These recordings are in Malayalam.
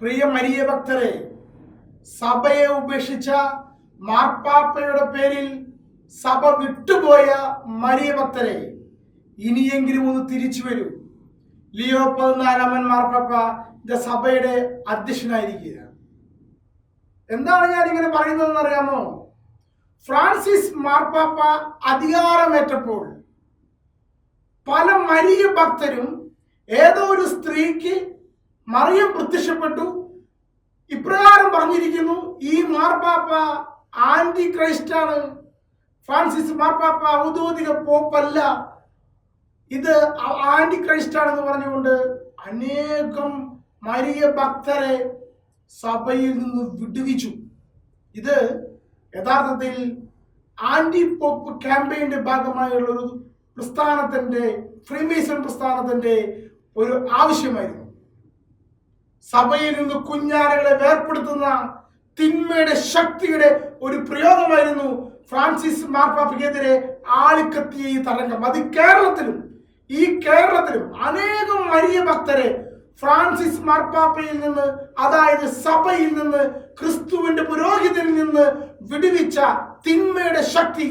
പ്രിയ മരിയ ഭക്തരെ സഭയെ ഉപേക്ഷിച്ച മാർപ്പാപ്പയുടെ പേരിൽ സഭ വിട്ടുപോയ മരിയ ഭക്തരെ ഇനിയെങ്കിലും ഒന്ന് തിരിച്ചു വരൂ. ലിയോ പതിനാലാമൻ മാർപ്പാപ്പ ഇത് സഭയുടെ അധ്യക്ഷനായിരിക്കുക. എന്താണ് ഞാൻ ഇങ്ങനെ പറയുന്നതെന്ന് അറിയാമോ? ഫ്രാൻസിസ് മാർപ്പാപ്പ അധികാരമേറ്റപ്പോൾ പല മരിയ ഭക്തരും ഏതോ ഒരു സ്ത്രീക്ക് മറിയം പ്രത്യക്ഷപ്പെട്ടു. ഇപ്രകാരം പറഞ്ഞിരിക്കുന്നു ഈ മാർപ്പാപ്പ ആന്റി ക്രൈസ്റ്റാണ് ഫ്രാൻസിസ് മാർപ്പാപ്പ ഔദ്യോഗിക പോപ്പല്ല. ഇത് ആന്റി ക്രൈസ്റ്റാണെന്ന് പറഞ്ഞുകൊണ്ട് അനേകം മരിയ ഭക്തരെ സഭയിൽ നിന്ന് വിടുവിച്ചു. ഇത് യഥാർത്ഥത്തിൽ ആന്റി പോപ്പ് ക്യാമ്പയിന്റെ ഭാഗമായുള്ള ഒരു പ്രസ്ഥാനത്തിന്റെ ഫ്രീമേസൺ പ്രസ്ഥാനത്തിന്റെ ഒരു ആവശ്യമായിരുന്നു. സഭയിൽ നിന്ന് കുഞ്ഞാനകളെ വേർപ്പെടുത്തുന്ന തിന്മയുടെ ശക്തിയുടെ ഒരു പ്രയോഗമായിരുന്നു ഫ്രാൻസിസ് മാർപ്പാപ്പയ്ക്കെതിരെ ആളിക്കത്തിയ ഈ തരംഗം. അത് കേരളത്തിലും ഈ കേരളത്തിലും അനേകം വലിയ ഭക്തരെ ഫ്രാൻസിസ് മാർപ്പാപ്പയിൽ നിന്ന് അതായത് സഭയിൽ നിന്ന് ക്രിസ്തുവിന്റെ പുരോഹിതനിൽ നിന്ന് വിടുവിച്ച തിന്മയുടെ ശക്തി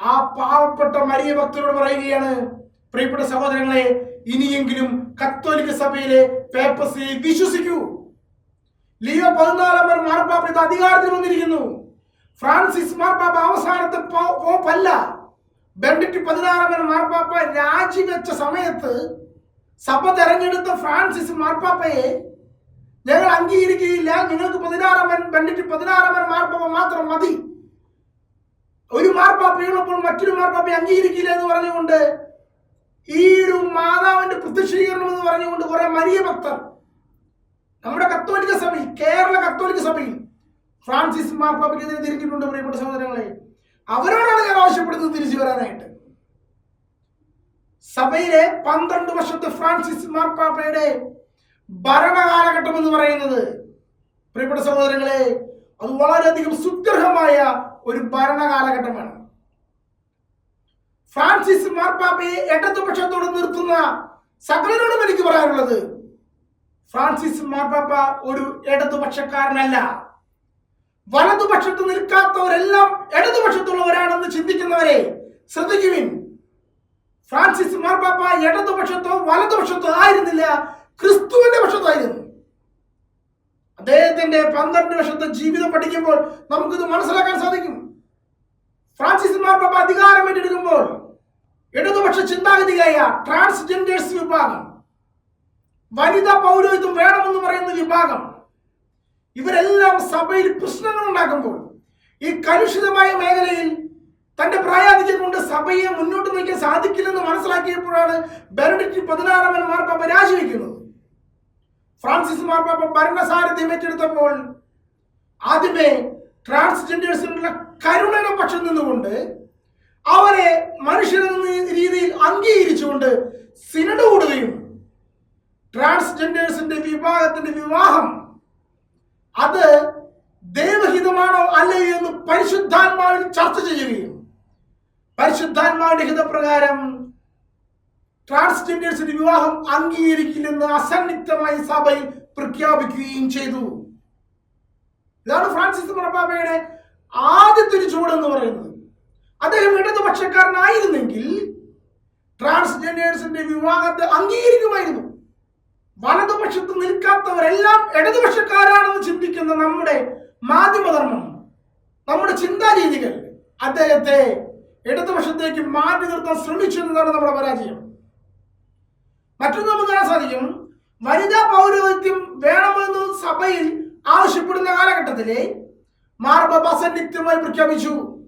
ആ പാവപ്പെട്ട മരിയ ഭക്തരോട് പറയുകയാണ്. പ്രിയപ്പെട്ട സഹോദരങ്ങളെ ഇനിയെങ്കിലും കത്തോലിക്ക സഭയിലെ പേപ്പസിൽ വിശ്വസിക്കൂ. ലിയോ പതിനാലാമൻ മാർപ്പാപ്പ ഇത് അധികാരത്തിൽ വന്നിരിക്കുന്നു. ഫ്രാൻസിസ് മാർപ്പാപ്പ അവസാനത്തെ പോപ്പല്ല. ബെൻഡിറ്റ് പതിനാറാമൻ മാർപ്പാപ്പ രാജിവെച്ച സമയത്ത് സഭ തെരഞ്ഞെടുത്ത ഫ്രാൻസിസ് മാർപ്പാപ്പയെ ഞങ്ങൾ അംഗീകരിക്കുകയില്ല. നിങ്ങൾക്ക് പതിനാറാമൻ ബെൻഡിറ്റ് പതിനാറാമൻ മാർപ്പാപ്പ മാത്രം മതി. ഒരു മാർപ്പാപ്പയുള്ളപ്പോൾ മറ്റൊരു മാർപ്പാപ്പയെ അംഗീകരിക്കില്ല എന്ന് പറഞ്ഞുകൊണ്ട് ഈ ഒരു മാതാവിന്റെ പ്രത്യക്ഷീകരണം എന്ന് പറഞ്ഞുകൊണ്ട് കുറെ മരിയ ഭക്തർ നമ്മുടെ കത്തോലിക്ക സഭയിൽ കേരള കത്തോലിക്ക സഭയിൽ ഫ്രാൻസിസ് മാർപ്പാപ്പയ്ക്കെതിരെ തിരിഞ്ഞിട്ടുണ്ട് പ്രിയപ്പെട്ട സഹോദരങ്ങളെ. അവരോടാണ് ഞാൻ ആവശ്യപ്പെടുന്നത് തിരിച്ചു വരാനായിട്ട്. സഭയിലെ പന്ത്രണ്ട് വർഷത്തെ ഫ്രാൻസിസ് മാർപ്പാപ്പയുടെ ഭരണകാലഘട്ടം എന്ന് പറയുന്നത് പ്രിയപ്പെട്ട സഹോദരങ്ങളെ അത് വളരെയധികം സുഗ്രഹമായ ഒരു ഭരണകാലഘട്ടമാണ്. ഫ്രാൻസിസ് മാർപ്പാപ്പയെ ഇടതുപക്ഷത്തോട് നിർത്തുന്ന സകലരോടും എനിക്ക് പറയാനുള്ളത് ഫ്രാൻസിസ് മാർപ്പാപ്പ ഒരു ഇടതുപക്ഷക്കാരനല്ല. വലതുപക്ഷത്ത് നിൽക്കാത്തവരെല്ലാം ഇടതുപക്ഷത്തുള്ളവരാണെന്ന് ചിന്തിക്കുന്നവരെ ശ്രദ്ധിക്കുവിൻ. ഫ്രാൻസിസ് മാർപ്പാപ്പ ഇടതുപക്ഷത്തോ വലതുപക്ഷത്തോ ആയിരുന്നില്ല ക്രിസ്തുവിന്റെ പക്ഷത്തായിരുന്നു. അദ്ദേഹത്തിന്റെ പന്ത്രണ്ട് വർഷത്തെ ജീവിതം പഠിക്കുമ്പോൾ നമുക്കിത് മനസ്സിലാക്കാൻ സാധിക്കും. ഫ്രാൻസിസ് മാർപ്പാപ്പ അധികാരം ഏറ്റെടുക്കുമ്പോൾ ഇടതുപക്ഷ ചിന്താഗതിയായ ട്രാൻസ്ജെൻഡേഴ്സ് വിഭാഗം വനിതാ പൗരോഹിത്വം വേണമെന്ന് പറയുന്ന വിഭാഗം ഇവരെല്ലാം സഭയിൽ പ്രശ്നങ്ങൾ ഉണ്ടാക്കുമ്പോൾ ഈ കലുഷിതമായ മേഖലയിൽ തന്റെ പ്രായാധിക്യം കൊണ്ട് സഭയെ മുന്നോട്ട് നയിക്കാൻ സാധിക്കില്ലെന്ന് മനസ്സിലാക്കിയപ്പോഴാണ് ബെനഡിക്റ്റ് പതിനാറാമൻ മാർപ്പാപ്പ രാജിവെക്കുന്നത്. ഫ്രാൻസിസ് മാർപ്പാപ്പ ഭരണസാരഥ്യം ഏറ്റെടുത്തപ്പോൾ ആദ്യമേ ട്രാൻസ്ജെൻഡേഴ്സിനുള്ള കരുണയുടെ പക്ഷം നിന്നുകൊണ്ട് അവരെ മനുഷ്യരെന്ന രീതിയിൽ അംഗീകരിച്ചുകൊണ്ട് സിനഡ് കൂടുകയും ട്രാൻസ്ജെൻഡേഴ്സിന്റെ വിഭാഗത്തിന്റെ വിവാഹം അത് ദൈവഹിതമാണോ അല്ലയോ എന്ന് പരിശുദ്ധാത്മാവിൽ ചർച്ച ചെയ്യുകയും പരിശുദ്ധാത്മാവിന്റെ ഹിതപ്രകാരം ട്രാൻസ്ജെൻഡേഴ്സിന്റെ വിവാഹം അംഗീകരിക്കില്ലെന്ന് അസന്നിഗ്ധമായി സഭയിൽ പ്രഖ്യാപിക്കുകയും ചെയ്തു. ഇതാണ് ഫ്രാൻസിസ് മാർപ്പാപ്പയുടെ ആദ്യത്തെ ചുവടെന്ന് പറയുന്നത്. അദ്ദേഹം ഇടതുപക്ഷക്കാരനായിരുന്നെങ്കിൽ ട്രാൻസ്ജെൻഡേഴ്സിന്റെ വിവാഹത്തെ അംഗീകരിക്കുമായിരുന്നു. വലതുപക്ഷത്ത് നിൽക്കാത്തവരെല്ലാം ഇടതുപക്ഷക്കാരാണെന്ന് ചിന്തിക്കുന്ന നമ്മുടെ മാധ്യമധർമ്മം നമ്മുടെ ചിന്താരീതികൾ അദ്ദേഹത്തെ ഇടതുപക്ഷത്തേക്ക് മാറ്റി നിർത്താൻ ശ്രമിച്ചു എന്നതാണ് നമ്മുടെ പരാജയം. മറ്റൊന്ന് നമുക്ക് കാണാൻ സാധിക്കും. വനിതാ പൗരോഹിത്യം വേണമെന്ന് സഭയിൽ ആവശ്യപ്പെടുന്ന കാലഘട്ടത്തിലെ മാർബബ അസന്നിഗ്ധമായി പ്രഖ്യാപിച്ചു.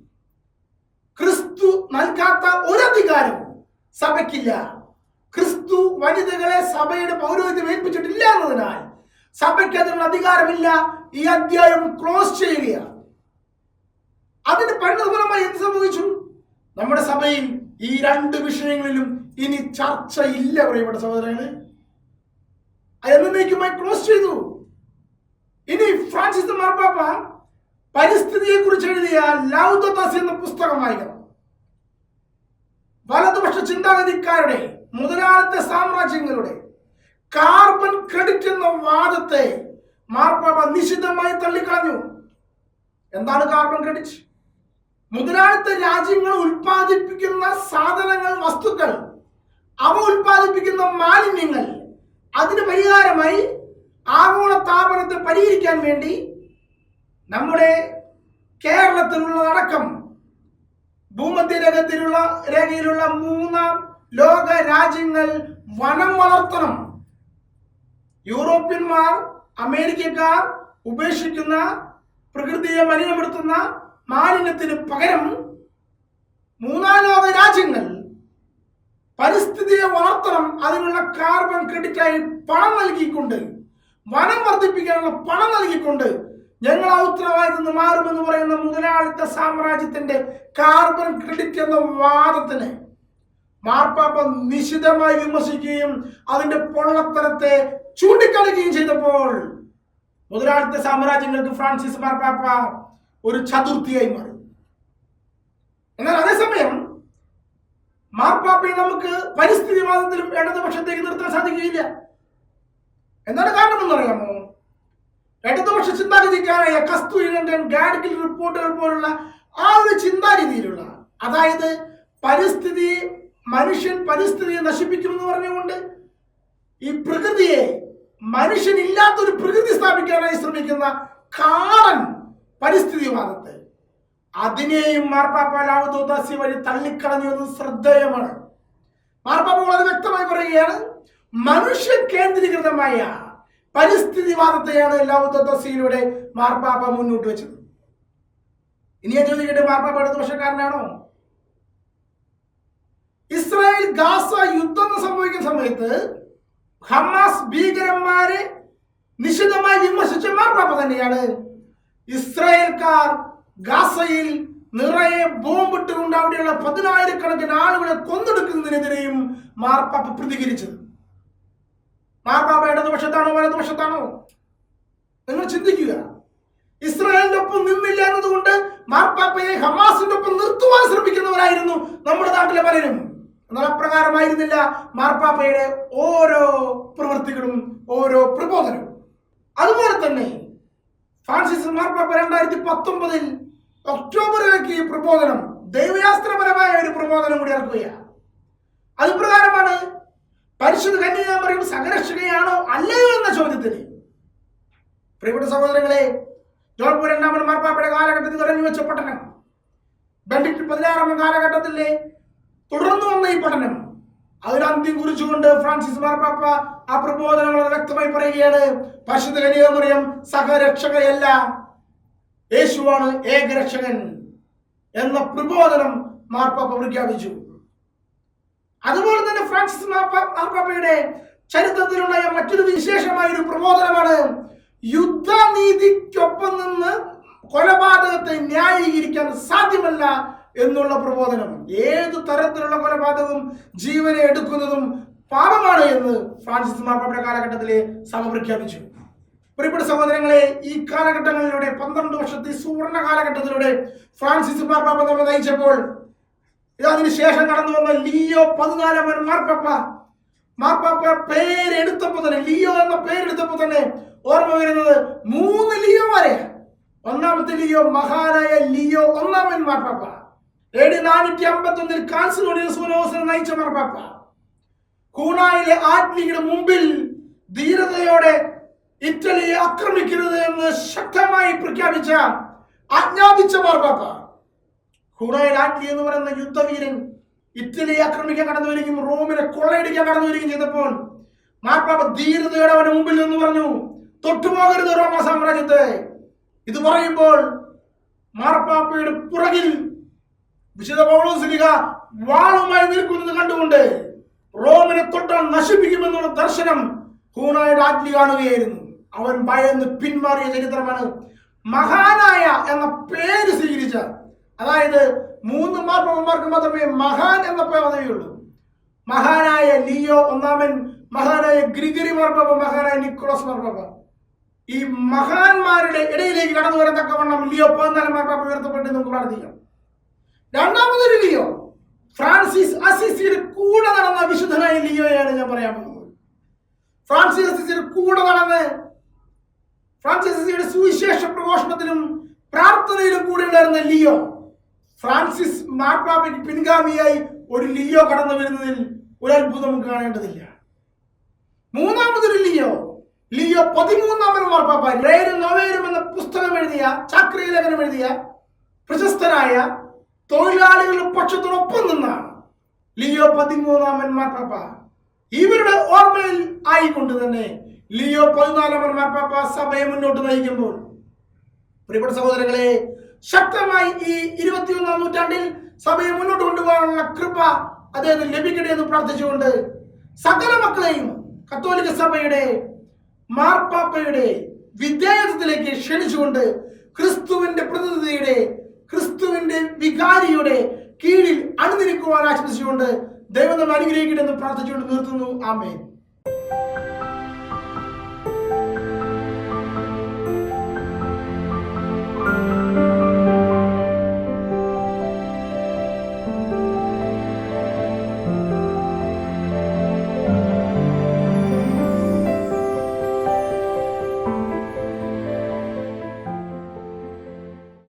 ക്രിസ്തു നൽകാത്ത ഒരധികാരം സഭയ്ക്കില്ല. ക്രിസ്തു വനിതകളെ സഭയുടെ പൗരോഹിത്യം ഏൽപ്പിച്ചിട്ടില്ല എന്നതിനാൽ സഭയ്ക്ക് അതിനുള്ള അധികാരമില്ല. ഈ അധ്യായം ക്ലോസ് ചെയ്യുകയാണ്. അതിന് പരിണതഫലമായി എന്ത് സംഭവിച്ചു? നമ്മുടെ സഭയിൽ ഈ രണ്ട് വിഷയങ്ങളിലും ഇനി ചർച്ച ചർച്ചയില്ല പ്രിയപ്പെട്ട സഹോദരങ്ങളെ. എന്നേക്കുമായി ക്ലോസ് ചെയ്തു. ഇനി ഫ്രാൻസിസ് മാർപ്പാപ്പ പരിസ്ഥിതിയെ കുറിച്ച് എഴുതിയ ലൗദസ് എന്ന പുസ്തകം വായിക്കണം. വലതുപക്ഷ ചിന്താഗതിക്കാരുടെ മുതലാളിത്ത സാമ്രാജ്യങ്ങളുടെ കാർബൺ ക്രെഡിറ്റ് എന്ന വാദത്തെ മാർപ്പാപ്പ നിശിതമായി തള്ളിക്കളഞ്ഞു. എന്താണ് കാർബൺ ക്രെഡിറ്റ്? മുതലാളിത്ത രാജ്യങ്ങൾ ഉൽപ്പാദിപ്പിക്കുന്ന സാധനങ്ങൾ വസ്തുക്കൾ അവ ഉൽപ്പാദിപ്പിക്കുന്ന മാലിന്യങ്ങൾ അതിന് പരിഹാരമായി ആഗോള താപനത്തെ പരിഹരിക്കാൻ വേണ്ടി നമ്മുടെ കേരളത്തിലുള്ള കേരളത്തിലുള്ളതടക്കം ഭൂമധ്യരേഖത്തിലുള്ള രേഖയിലുള്ള മൂന്നാം ലോക രാജ്യങ്ങൾ വനം വളർത്തണം. യൂറോപ്യന്മാർ അമേരിക്കക്കാർ ഉപേക്ഷിക്കുന്ന പ്രകൃതിയെ മലിനപ്പെടുത്തുന്ന മാലിന്യത്തിന് പകരം മൂന്നാം ലോക രാജ്യങ്ങൾ പരിസ്ഥിതിയെ വളർത്തണം. അതിനുള്ള കാർബൺ ക്രെഡിറ്റായി പണം നൽകിക്കൊണ്ട് വനം വർദ്ധിപ്പിക്കാനുള്ള പണം നൽകിക്കൊണ്ട് ഞങ്ങൾ ആ ഉത്തരവാദിത്വം നിന്ന് മാറുമെന്ന് പറയുന്ന മുതലാളിത്ത സാമ്രാജ്യത്തിന്റെ കാർബൺ ക്രെഡിറ്റ് എന്ന വാദത്തിന് മാർപ്പാപ്പ നിശിതമായി വിമർശിക്കുകയും അതിന്റെ പൊള്ളത്തരത്തെ ചൂണ്ടിക്കളിക്കുകയും ചെയ്തപ്പോൾ മുതലാളിത്ത സാമ്രാജ്യങ്ങൾക്ക് ഫ്രാൻസിസ് മാർപ്പാപ്പ ഒരു ചതുർത്ഥിയായി മാറി. എന്നാൽ അതേസമയം മാർപ്പാപ്പയെ നമുക്ക് പരിസ്ഥിതിവാദത്തിലും ഇടതുപക്ഷത്തേക്ക് നിർത്താൻ സാധിക്കുകയില്ല. എന്താണ് കാരണമെന്നറിയാമോ? ഇടതുപക്ഷ ചിന്താഗതിക്കാരായ കസ്തൂരി ഗാഡ്ഗിൽ റിപ്പോർട്ടുകൾ പോലുള്ള ആ ഒരു ചിന്താഗതിയിലുള്ള അതായത് പരിസ്ഥിതി മനുഷ്യൻ പരിസ്ഥിതിയെ നശിപ്പിക്കുമെന്ന് പറഞ്ഞുകൊണ്ട് ഈ പ്രകൃതിയെ മനുഷ്യനില്ലാത്തൊരു പ്രകൃതി സ്ഥാപിക്കാനായി ശ്രമിക്കുന്ന കാടൻ പരിസ്ഥിതിവാദത്തെ. അതിനെയും മാർപ്പാപ്പ ലാവുദോദാസി വഴി തള്ളിക്കളഞ്ഞു എന്ന് ശ്രദ്ധേയമാണ്. മാർപ്പാപ്പ വളരെ വ്യക്തമായി പറയുകയാണ് മനുഷ്യ കേന്ദ്രീകൃതമായ പരിസ്ഥിതിവാദത്തെയാണ് ലാവുദോദാസിയിലൂടെ മാർപ്പാപ്പ മുന്നോട്ട് വെച്ചത്. ഇനി ഞാൻ ചോദിക്കട്ടെ മാർപ്പാപ്പ ഇടതുപക്ഷക്കാരനാണോ? ഇസ്രായേൽ ഗാസ യുദ്ധം സംഭവിക്കുന്ന സമയത്ത് ഹമാസ് ഭീകരന്മാരെ നിശിതമായി വിമർശിച്ച മാർപ്പാപ്പ തന്നെയാണ് ഇസ്രായേൽക്കാർ ഗാസയിൽ നിറയെ ബോംബിട്ടുകൊണ്ട് അവിടെയുള്ള പതിനായിരക്കണക്കിന് ആളുകളെ കൊന്നെടുക്കുന്നതിനെതിരെയും മാർപ്പാപ്പ പ്രതികരിച്ചത്. മാർപ്പാപ്പ ഇടതുപക്ഷത്താണോ വലതുപക്ഷത്താണോ നിങ്ങൾ ചിന്തിക്കുക. ഇസ്രായേലിന്റെ ഒപ്പം നിന്നില്ല എന്നതുകൊണ്ട് മാർപ്പാപ്പയെ ഹമാസിന്റെ ഒപ്പം നിർത്തുവാൻ ശ്രമിക്കുന്നവരായിരുന്നു നമ്മുടെ നാട്ടിലെ പലരും. എന്നാൽ അപ്രകാരമായിരുന്നില്ല മാർപ്പാപ്പയുടെ ഓരോ പ്രവൃത്തികളും ഓരോ പ്രബോധനവും. അതുപോലെ തന്നെ ഫ്രാൻസിസ് മാർപ്പാപ്പ രണ്ടായിരത്തി പത്തൊമ്പതിൽ ഒക്ടോബറിലേക്ക് പ്രബോധനം ദൈവശാസ്ത്രപരമായ ഒരു പ്രബോധനം കൂടി ഇറക്കുകയാണ് അത് പ്രകാരമാണ് പരിശുദ്ധ കന്യാമറിയും സഹരക്ഷകയാണോ അല്ലയോ എന്ന ചോദ്യത്തിന്. പ്രിയപ്പെട്ട സഹോദരങ്ങളെ ജോൺപൂർ രണ്ടാമൻ മാർപ്പാപ്പയുടെ കാലഘട്ടത്തിൽ തുടങ്ങി വെച്ച പഠനം. ബെൻഡിക്ട് പതിനാറാമൻ കാലഘട്ടത്തിലെ തുടർന്നു വന്ന ഈ പഠനം. അതിന് അന്ത്യം കുറിച്ചുകൊണ്ട് ഫ്രാൻസിസ് മാർപ്പാപ്പ ആ പ്രബോധനം വളരെ വ്യക്തമായി പറയുകയാണ്. പരിശുദ്ധ കന്യാമറിയം സഹരക്ഷകയല്ല യേശുവാണ് ഏകരക്ഷകൻ എന്ന പ്രബോധനം മാർപ്പാപ്പ പ്രഖ്യാപിച്ചു. അതുപോലെ തന്നെ ഫ്രാൻസിസ് മാർപ്പാപ്പയുടെ ചരിത്രത്തിലുള്ള മറ്റൊരു വിശേഷമായ ഒരു പ്രബോധനമാണ് യുദ്ധനീതിക്കൊപ്പം നിന്ന് കൊലപാതകത്തെ ന്യായീകരിക്കാൻ സാധ്യമല്ല എന്നുള്ള പ്രബോധനം. ഏതു തരത്തിലുള്ള കൊലപാതകവും ജീവനെ എടുക്കുന്നതും പാപമാണ് എന്ന് ഫ്രാൻസിസ് മാർപ്പാപ്പയുടെ കാലഘട്ടത്തിലെ സമപ്രഖ്യാപിച്ചു പ്രിയപ്പെട്ട സഹോദരങ്ങളെ ഈ കാലഘട്ടങ്ങളിലൂടെ പന്ത്രണ്ട് വർഷത്തെ സുവർണ കാലഘട്ടത്തിലൂടെ ഫ്രാൻസിസ് മാർപ്പാപ്പ നമ്മെ നയിച്ചപ്പോൾ ഇത് അതിന് ശേഷം കടന്നു വന്ന ലിയോ പതിനാലാമൻ മാർപ്പാപ്പ. മാർപ്പാപ്പ പേരെടുത്തപ്പോ തന്നെ ലിയോ എന്ന പേരെടുത്തപ്പോ തന്നെ ഓർമ്മ വരുന്നത് മൂന്ന് ലിയോമാരെ. ഒന്നാമത്തെ ലിയോ മഹാനായ ലിയോ ഒന്നാമൻ മാർപ്പാപ്പ. എ നാനൂറ്റി അമ്പത്തി ഒന്നിൽ കാൻസിലോണിയസൂനോസിനെ നയിച്ച മാർപ്പാപ്പ. കൂണായിലെ ആത്മീയുടെ മുമ്പിൽ ധീരതയോടെ ഇറ്റലിയെ ആക്രമിക്കരുത് എന്ന് ശക്തമായി പ്രഖ്യാപിച്ച ആജ്ഞാപിച്ച മാർപ്പാപ്പ. ആറ്റ്ലി എന്ന് പറയുന്ന യുദ്ധവീരൻ ഇറ്റലിയെ ആക്രമിക്കാൻ കടന്നു വരികയും റോമിനെ കൊള്ളയടിക്കാൻ കടന്നു വരികയും ചെയ്തപ്പോൾ മാർപ്പാപ്പ ധീരതയുടെ അവന്റെ മുമ്പിൽ നിന്ന് പറഞ്ഞു തൊട്ടുപോകരുത് റോമ സാമ്രാജ്യത്തെ. ഇത് പറയുമ്പോൾ മാർപ്പാപ്പയുടെ പുറകിൽ വിശുദ്ധ പൗളോസ്ലിക വാളുമായി നിൽക്കുന്നത് കണ്ടുകൊണ്ട് റോമിനെ തൊട്ടാൽ നശിപ്പിക്കുമെന്നുള്ള ദർശനം ഹൂണായുടെ ആറ്റ്ലി കാണുകയായിരുന്നു. അവൻ ഭയന്ന് പിന്മാറിയ ചരിത്രമാണ് മഹാനായ എന്ന പേര് സ്വീകരിച്ച അതായത് മൂന്ന് മാർപ്പന്മാർക്ക് മാത്രമേ മഹാൻ എന്ന പദവിയുള്ളൂ. മഹാനായ ലിയോ ഒന്നാമൻ മഹാനായ ഗ്രിഗറി മാർപ്പാപ്പ മഹാനായ നിക്കോളസ് മാർപ്പാപ്പ ഈ മഹാന്മാരുടെ ഇടയിലേക്ക് കടന്നു വരാൻ തക്കവണ്ണം ലിയോ പതിനാല് മാർപ്പാപ്പ ഉയർത്തപ്പെട്ട് നമുക്ക് പ്രാർത്ഥിക്കാം. രണ്ടാമതൊരു ലിയോ ഫ്രാൻസിസ് അസിസിയുടെ കൂടെ നടന്ന വിശുദ്ധനായ ലിയോയാണ് ഞാൻ പറയാൻ പോകുന്നത്. ഫ്രാൻസിസ് അസിസിയുടെ കൂടെ നടന്ന് ഫ്രാൻസിസ് അസിസിയുടെ സുവിശേഷ പ്രഘോഷണത്തിലും പ്രാർത്ഥനയിലും കൂടെ ഉണ്ടായിരുന്ന ലിയോ ഫ്രാൻസിസ് മാർപ്പാപ്പയ്ക്ക് പിൻഗാമിയായി ഒരു ലിയോ കടന്നു വരുന്നതിൽ ഒരു അത്ഭുതം കാണേണ്ടതില്ല. മൂന്നാമതൊരു ലിയോ. ലിയോ പതിമൂന്നാമൻ മാർപ്പാപ്പ. ലേരും നോവേരും എന്ന പുസ്തകം എഴുതിയ ചാക്രി ലേഖനം എഴുതിയ പ്രശസ്തനായ തൊഴിലാളികളുടെ പക്ഷത്തിനൊപ്പം നിന്നാണ് ലിയോ പതിമൂന്നാമൻ മാർപ്പാപ്പ. ഇവരുടെ ഓർമ്മയിൽ ആയിക്കൊണ്ട് തന്നെ ലിയോ പതിനാലാമൻ മാർപ്പാപ്പ സഭയെ മുന്നോട്ട് നയിക്കുമ്പോൾ. പ്രിയപ്പെട്ട സഹോദരങ്ങളെ ശക്തമായി ഈ ഇരുപത്തിയൊന്നാം നൂറ്റാണ്ടിൽ സഭയെ മുന്നോട്ട് കൊണ്ടുപോകാനുള്ള കൃപ അദ്ദേഹത്തിന് ലഭിക്കട്ടെ എന്ന് പ്രാർത്ഥിച്ചുകൊണ്ട് സകല മക്കളെയും കത്തോലിക്ക സഭയുടെ മാർപ്പാപ്പയുടെ വിദ്യാഭ്യാസത്തിലേക്ക് ക്ഷണിച്ചുകൊണ്ട് ക്രിസ്തുവിന്റെ പ്രതിനിധിയുടെ ക്രിസ്തുവിന്റെ വികാരിയുടെ കീഴിൽ അണിനിരിക്കുവാൻ ആശംസിച്ചുകൊണ്ട് ദൈവം നമ്മൾ അനുഗ്രഹിക്കട്ടെ എന്ന് പ്രാർത്ഥിച്ചുകൊണ്ട് നിർത്തുന്നു. ആമേൻ.